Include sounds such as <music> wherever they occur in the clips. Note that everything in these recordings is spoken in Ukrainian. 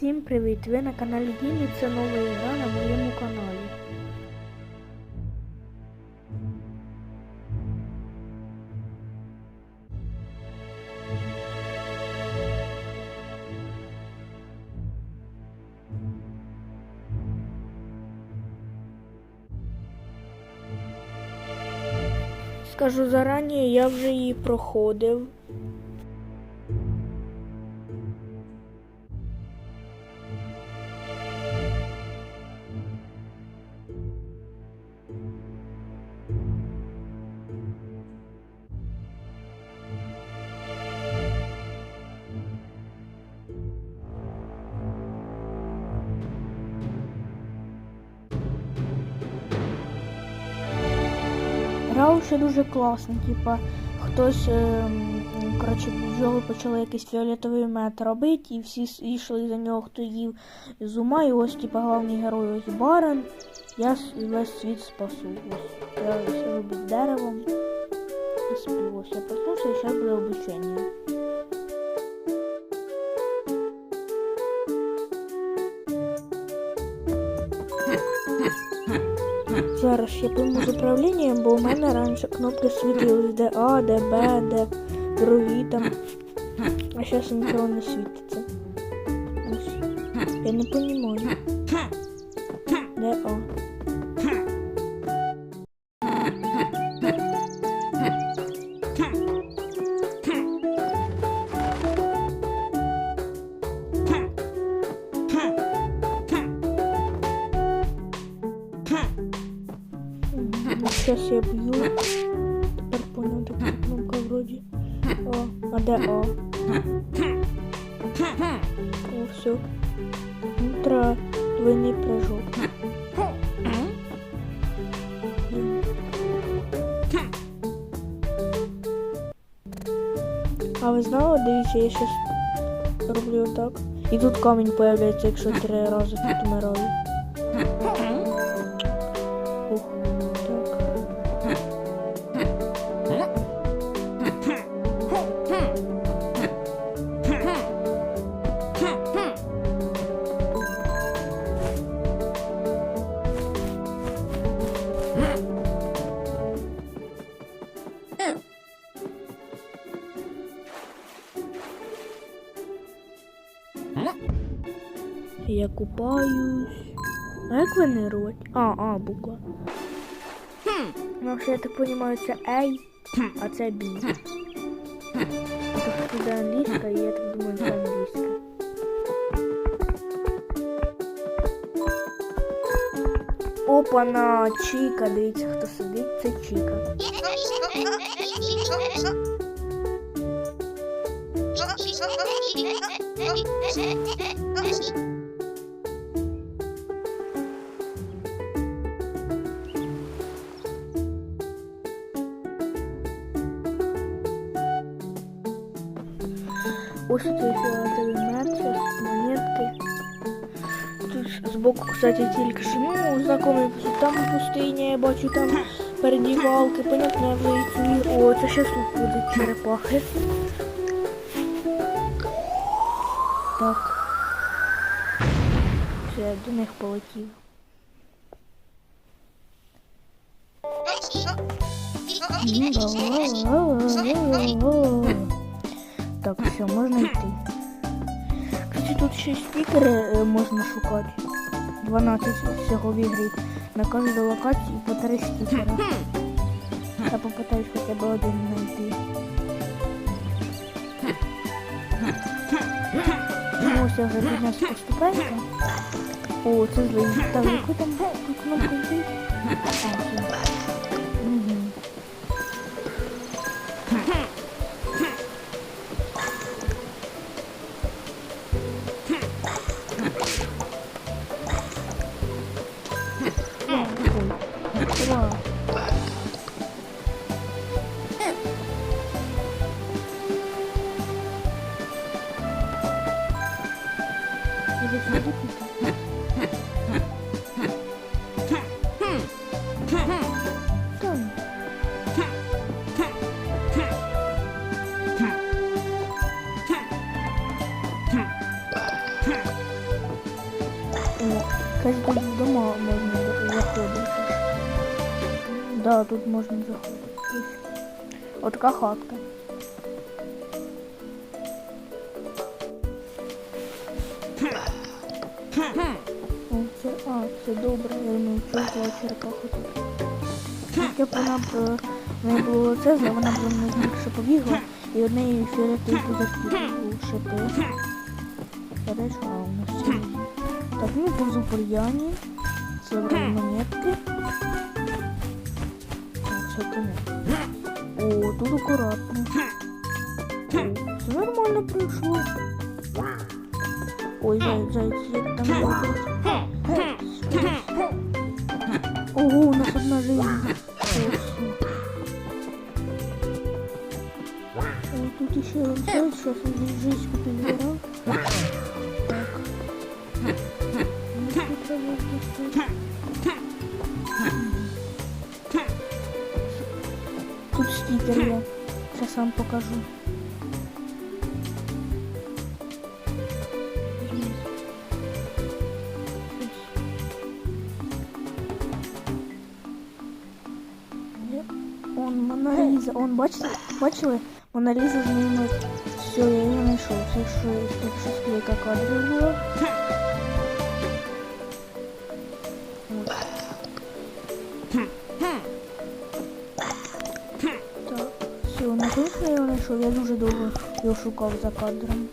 Всім привіт! Ви на каналі Гімі, це нова ігра на моєму каналі. Скажу зарані, я вже її проходив. Ще дуже класна, типа хтось, ем, коротше, бджоли почали якийсь фіолетовий мед робити, і всі йшли за нього, хто їв з ума, і ось типа головний герой ось барен. Я весь світ спасу. Ось я сижу під деревом і сплю. Ось я проснувся і ще буде обучення. Зараз я прийму з управлінням, бо у мене раніше кнопки світились, де А, де Б, де другі там. А зараз нічого не світиться. Ось. Я не розумію. Де А? Сейчас я бью. Тепер понял, така кнопка вроді. О, а де О? О, все. Ультра двойний прыжок. А ви знали, дивіться, я щас роблю так. І тут камінь появляється, якщо три рази тут Я купаюсь. А як венерувати? А, а, буква. Ну, що я так розумію, це A, а це. Тобто це англійська, і я так думаю, це англійська. Опа-на, Чіка, дивіться, хто сидить, це Чіка. Ось <laughs> збоку, кстати, тільки що, ну, знакомий, там пустиня, я бачу, там передівалки, понятно, вже і О, це ще тут будуть черепахи. Так. Все, я до них полетів. Так, все, можна йти. Кстати, тут ще спікери е, можна шукати. 12 всього в ігрі. На кожній локації по 3 стікера. Я попитаюсь хоча б один знайти. Ну, ось я вже піднявся по ступенькам. О, це злий. Так, яку там кнопку йти? А, все. Тут вдома можна за- заходити. Да, тут можна заходити. Отака хатка. Це, а, це добре, я що за черепаху тут. Як вона б е, в неї було це, вона б мною швидше побігла, і одне її фіолетовий пузырки шипи. А дальше а, у нас. Так, ну повзу по. Забрали монетки. Так, все понятно. О, тут акуратно. О, Все нормально пройшло. Ой, заяц, як там робить. Ого, у нас одна жизнь. О, тут еще сейчас жизнь перебирал. Так. Ну, тут треба достать. Тут стикер є. Сейчас вам покажу. Є. Он Мона Ліза. Он бачите? Бачили? Мона Ліза з ними. Все, я її знайшов. Це що тут ще склейка кадрів була. Наконец-то я його знайшов. Я дуже довго його шукав за кадром.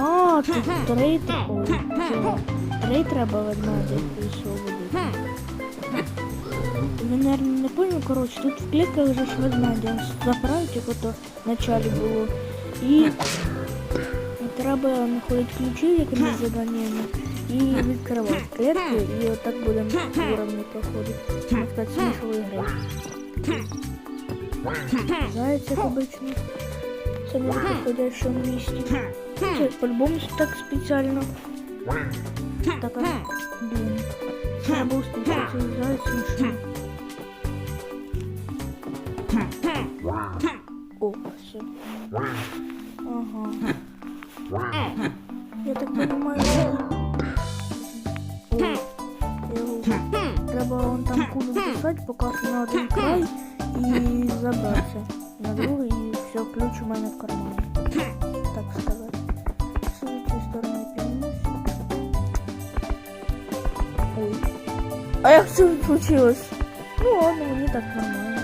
А, тут трей такой. Трей треба ведмедя прийшов водити. Ви, наверное, не понял, короче, тут в клітках же ж ведмедя. Заправить як ото в началі було. І, і треба знаходити ключі якимись заданнями і відкривати клітки, і отак будемо уровні проходити. Можна сказати, смислової гри. Заяць, як обично. Це не в підходящому місці. Це по-любому так спеціально. Так, а, блін. Треба було спуститися з зайцем, що... О, все. Ага. Я так понимаю, О, я його- Треба вон там кулю писати, поки на один край і забратися на другий, і все, ключ у мене в кармані. Так сказати. А як це случилось? Ну ладно, мені так нормально.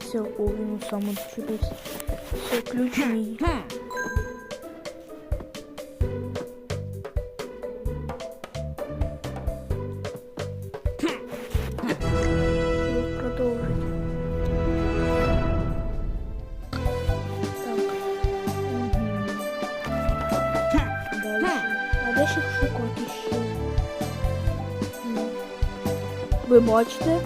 Все, він сам відчепився. Все, ключ мій. Ви бачите?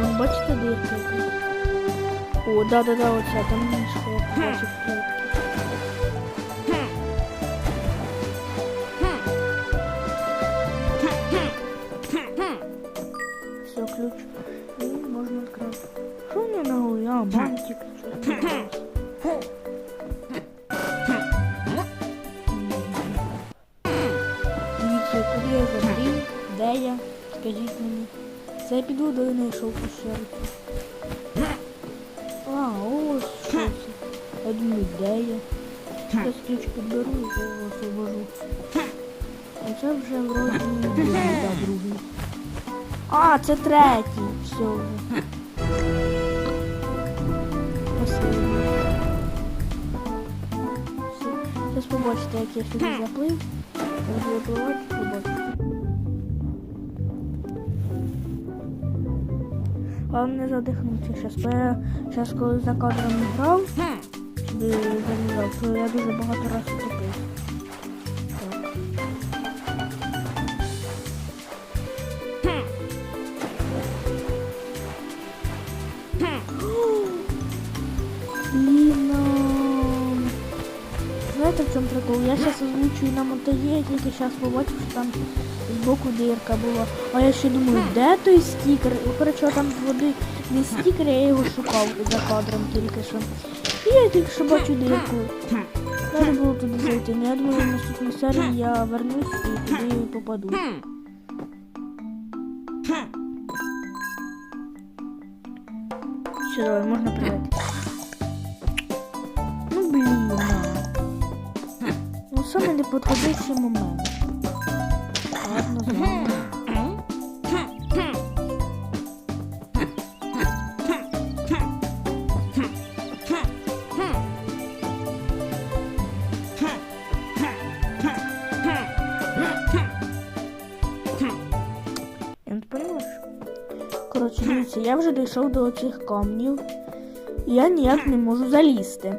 Вон, бачите якась? О, да-да-да, оця, там я клетки. Все, ключ. І можна відкрити. Що у мене на голові? А, бантик. Де я? Скажіть мені. Це я піду до знайшов пещеру. А, ось що це. Я думаю, де я? Зараз ключ підберу і його освобожу. А це вже вроді другий, да, другий. А, це третій. Все вже. Все. Зараз побачите, як я сюди заплив. Я буду випливати, побачите. Главное не задихнутися. Зараз, я, коли за кадром щоб туди залізав, то я дуже багато. Блін, а, Знаєте, в чому прикол? Я зараз озвучую на монтажі, я тільки зараз побачив, що збоку дирка була. А я ще думаю, де той стікер? Коротше, там води не стікер, я його шукав за кадром тільки що. І я тільки що бачу дирку. Треба було туди зайти. Ну я думаю, в наступній серії я вернусь і туди попаду. Все, давай, можна прийти. Ну блін. Ну саме неподходящий момент. Коротше, дивіться, я вже дійшов до цих камнів. І я ніяк не можу залізти.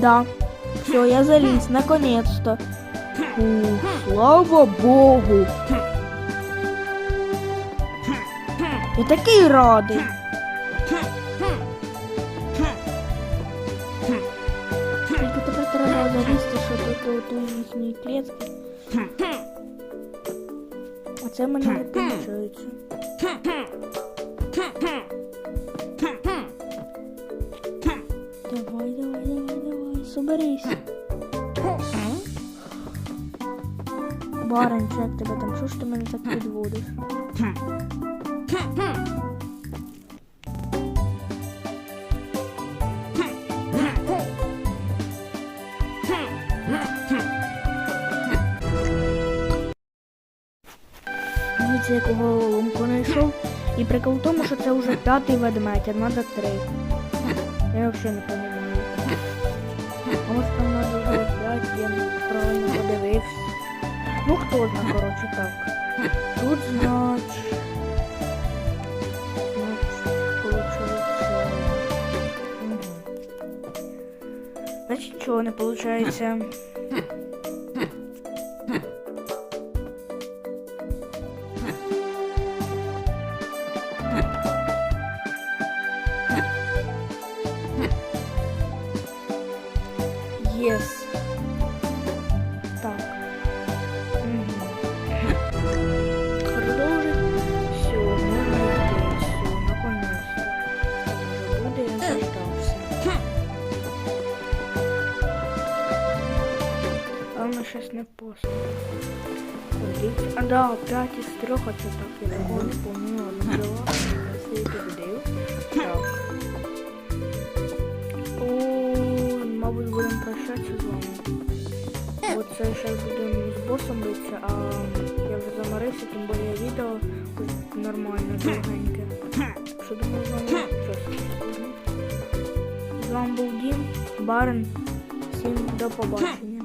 Да. Все, я залез, наконец-то. Слава богу. Я такий радий. Їхній клітці. А це в мене не виходить. Давай, давай, давай, давай, соберись. Баранчик, як тебе там, що ж ти мене так підводиш? Прикол в тому, що це вже п'ятий ведмедь, а треба три. Я взагалі не розумію. А може там треба було п'ять, я правильно подивився. Ну хто знає, коротше, так. Тут значить. Получается. Мгм. Значить, не получається. Yes. Так. Мгм. Продовжить. Все, можна йти. Все, наконец-то. Вже буде, я дождався. Главное, щас не поздно. Ходіть. А, да, 5 із 3, а це так, я такого не помню. Ладно, дела. Если я победив. Так. О, мабуть, будемо прощатися з вами. Оце зараз будемо з босом битися, а я вже заморився, тим більше відео нормально, довгеньке. Що думаю, з вами. З вами був Дім, Барен. Всім до побачення.